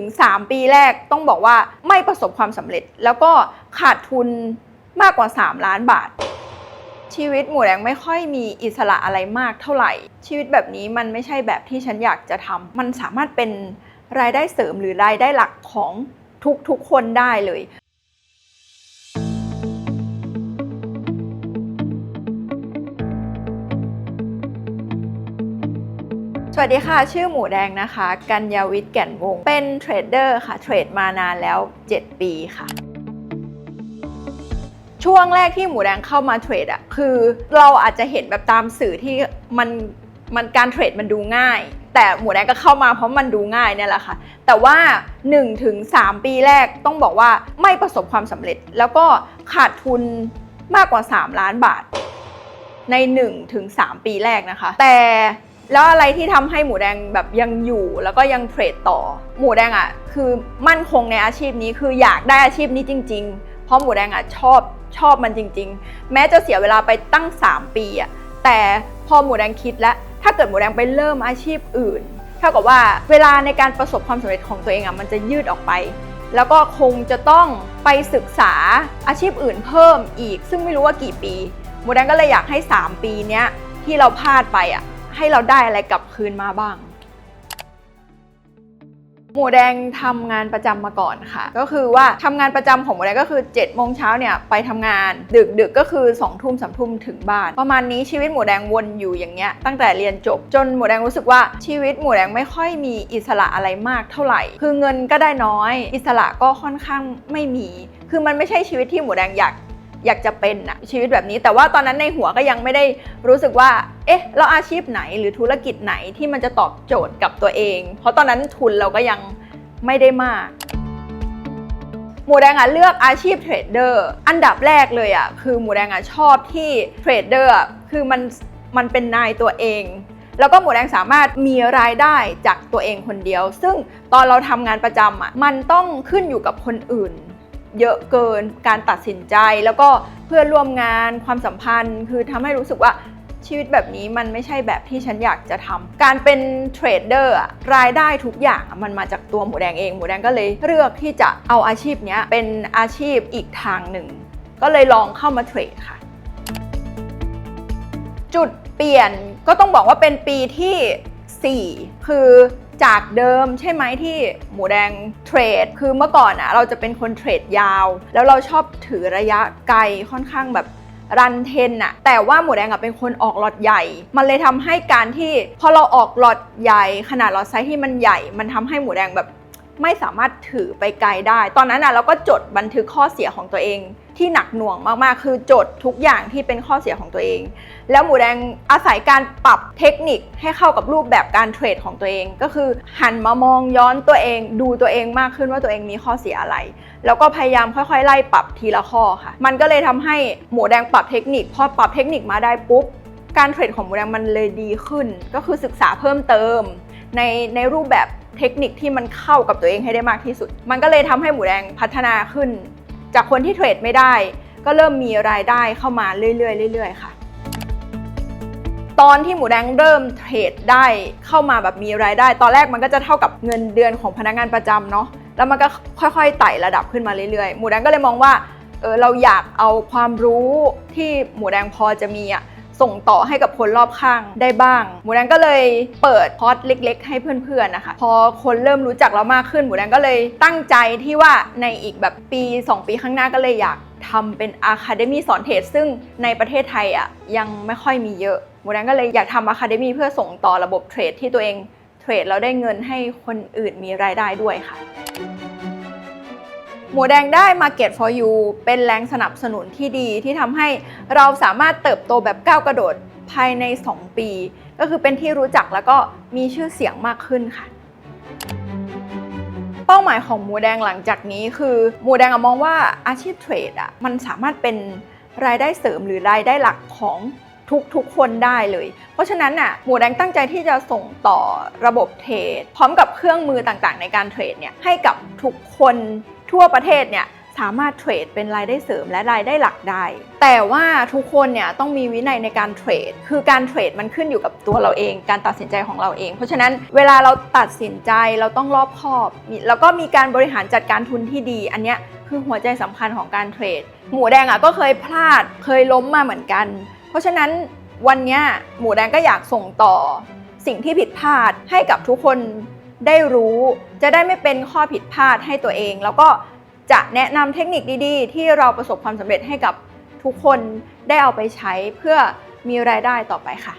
1-3ปีแรกต้องบอกว่าไม่ประสบความสำเร็จ แล้วก็ขาดทุนมากกว่า 3 ล้านบาท ชีวิตหมูแดงไม่ค่อยมีอิสระอะไรมากเท่าไหร่ ชีวิตแบบนี้มันไม่ใช่แบบที่ฉันอยากจะทำมันสามารถเป็นรายได้เสริมหรือรายได้หลักของทุกๆคนได้เลย สวัสดีค่ะ ชื่อหมูแดงนะคะ กัญญาวิทย์แก่นวง เป็นเทรดเดอร์ค่ะ เทรดมานานแล้ว 7 ปีค่ะ ช่วงแรกที่หมูแดงเข้ามาเทรดอะคือเราอาจจะเห็นแบบตามสื่อที่มันมันการเทรดมันดูง่าย แต่หมูแดงก็เข้ามาเพราะมันดูง่ายเนี่ยแหละค่ะ แต่ว่า 1-3 ปีแรกต้องบอกว่าไม่ประสบความสำเร็จ แล้วก็ขาดทุนมากกว่า 3 ล้านบาทใน 1-3 ปีแรกนะคะ แต่ แล้วอะไรที่ทำให้หมูแดงแบบยังอยู่แล้วก็ยังเทรดต่อ หมูแดงอะ่ะคือมั่นคงในอาชีพนี้คืออยากได้อาชีพนี้จริง ๆ เพราะหมูแดงอะ่ะชอบชอบมันจริง ๆ แม้จะเสียเวลาไปตั้ง 3 ปีอะ่ะแต่พอหมูแดงคิดแล้วถ้าเกิดหมูแดงไปเริ่มอาชีพอื่นเท่ากับว่าเวลาในการประสบความสำเร็จของตัวเองอะ่ะมันจะยืดออกไป แล้วก็คงจะต้องไปศึกษาอาชีพอื่นเพิ่มอีก ซึ่งไม่รู้ว่ากี่ปีหมูแดงก็เลยอยากให้ 3 ปีเนี้ยที่เราพลาดไปอะ ให้เราได้อะไรกลับคืนมาบ้าง หมูแดงทำงานประจำมาก่อนค่ะ ก็คือว่าทำงานประจำของหมูแดงก็คือ7จ็ดโมงเช้าเนี่ยไปทำงาน ดึกดึกก็คือ2องทุ่มสามทุ่มถึงบ้าน ประมาณนี้ชีวิตหมูแดงวนอยู่อย่างเงี้ยตั้งแต่เรียนจบจนหมูแดงรู้สึกว่าชีวิตหมูแดงไม่ค่อยมีอิสระอะไรมากเท่าไหร่ คือเงินก็ได้น้อย อิสระก็ค่อนข้างไม่มีคือมันไม่ใช่ชีวิตที่หมูแดงอยาก อยากจะเป็นอะชีวิตแบบนี้ แต่ว่าตอนนั้นในหัวก็ยังไม่ได้รู้สึกว่า เอ๊ะแล้วอาชีพไหนหรือธุรกิจไหนที่มันจะตอบโจทย์กับตัวเอง เพราะตอนนั้นทุนเราก็ยังไม่ได้มากหมูแดงอะเลือกอาชีพเทรดเดอร์อันดับแรกเลยอะคือหมูแดงอะชอบที่เทรดเดอร์คือมันมันเป็นนายตัวเอง แล้วก็หมูแดงสามารถมีรายได้จากตัวเองคนเดียว ซึ่งตอนเราทำงานประจำอะมันต้องขึ้นอยู่กับคนอื่น เยอะเกินการตัดสินใจ แล้วก็เพื่อนร่วมงานความสัมพันธ์ คือทำให้รู้สึกว่าชีวิตแบบนี้มันไม่ใช่แบบที่ฉันอยากจะทำการเป็นเทรดเดอร์รายได้ทุกอย่างมันมาจากตัวหมูแดงเอง หมูแดงก็เลยเลือกที่จะเอาอาชีพนี้เป็นอาชีพอีกทางหนึ่ง ก็เลยลองเข้ามาเทรดค่ะ จุดเปลี่ยนก็ต้องบอกว่าเป็นปีที่ 4 คือ จากเดิมใช่ไหมที่หมูแดงเทรด คือเมื่อก่อนอะเราจะเป็นคนเทรดยาว แล้วเราชอบถือระยะไกลค่อนข้างแบบรันเทนอะแต่ว่าหมูแดงอะเป็นคนออกหลอตใหญ่ มันเลยทำให้การที่พอเราออกหลอตใหญ่ ขนาดหลอตไซส์ที่มันใหญ่ มันทำให้หมูแดงแบบไม่สามารถถือไปไกลได้ ตอนนั้นน่ะเราก็จดบันทึกข้อเสียของตัวเอง ที่หนักหน่วงมากๆ คือจดทุกอย่างที่เป็นข้อเสียของตัวเอง แล้วหมูแดงอาศัยการปรับเทคนิคให้เข้ากับรูปแบบการเทรดของตัวเอง ก็คือหันมามองย้อนตัวเอง ดูตัวเองมากขึ้นว่าตัวเองมีข้อเสียอะไร แล้วก็พยายามค่อยๆ ไล่ปรับทีละข้อค่ะ มันก็เลยทำให้หมูแดงปรับเทคนิค พอปรับเทคนิคมาได้ปุ๊บ การเทรดของหมูแดงมันเลยดีขึ้น ก็คือศึกษาเพิ่มเติม ในในรูปแบบเทคนิคที่มันเข้ากับตัวเองให้ได้มากที่สุด มันก็เลยทำให้หมูแดงพัฒนาขึ้น จากคนที่เทรดไม่ได้ ก็เริ่มมีรายได้เข้ามาเรื่อยๆเรื่อยๆค่ะ ตอนที่หมูแดงเริ่มเทรดได้เข้ามาแบบมีรายได้ ตอนแรกมันก็จะเท่ากับเงินเดือนของพนักงานประจำเนาะแล้วมันก็ค่อยๆไต่ระดับขึ้นมาเรื่อยๆ หมูแดงก็เลยมองว่าเออเราอยากเอาความรู้ที่หมูแดงพอจะมีอะ ส่งต่อให้กับคนรอบข้างได้บ้าง หมูแดงก็เลยเปิดคอร์สเล็ก ๆ ให้เพื่อนๆนะคะ พอคนเริ่มรู้จักเรามากขึ้น หมูแดงก็เลยตั้งใจที่ว่าในอีกแบบปี 2 ปีข้างหน้าก็เลยอยากทำเป็นอะคาเดมีสอนเทรดซึ่งในประเทศไทยอะยังไม่ค่อยมีเยอะ หมูแดงก็เลยอยากทำอะคาเดมีเพื่อส่งต่อระบบเทรดที่ตัวเองเทรดแล้วได้เงินให้คนอื่นมีรายได้ด้วยค่ะ หมูแดงได้ Market for You เป็นแรงสนับสนุนที่ดีที่ทำให้เราสามารถเติบโตแบบก้าวกระโดดภายใน 2 ปี ก็คือเป็นที่รู้จักแล้วก็มีชื่อเสียงมากขึ้นค่ะ เป้าหมายของหมูแดงหลังจากนี้คือหมูแดงอมองว่าอาชีพเทรดอะมันสามารถเป็นรายได้เสริมหรือรายได้หลักของทุกๆคนได้เลย เพราะฉะนั้นน่ะหมูแดงตั้งใจที่จะส่งต่อระบบเทรด พร้อมกับเครื่องมือต่างๆ ในการเทรดเนี่ยให้กับทุกคน ทั่วประเทศเนี่ยสามารถเทรดเป็นรายได้เสริมและรายได้หลักได้ แต่ว่าทุกคนเนี่ยต้องมีวินัยในการเทรด คือการเทรดมันขึ้นอยู่กับตัวเราเอง การตัดสินใจของเราเอง เพราะฉะนั้นเวลาเราตัดสินใจเราต้องรอบคอบ แล้วก็มีการบริหารจัดการทุนที่ดี อันเนี้ยคือหัวใจสำคัญของการเทรด หมูแดงอะก็เคยพลาด เคยล้มมาเหมือนกัน เพราะฉะนั้นวันเนี้ยหมูแดงก็อยากส่งต่อสิ่งที่ผิดพลาดให้กับทุกคน ได้รู้จะได้ไม่เป็นข้อผิดพลาดให้ตัวเอง แล้วก็จะแนะนำเทคนิคดีๆ ที่เราประสบความสำเร็จให้กับทุกคนได้เอาไปใช้เพื่อมีรายได้ต่อไปค่ะ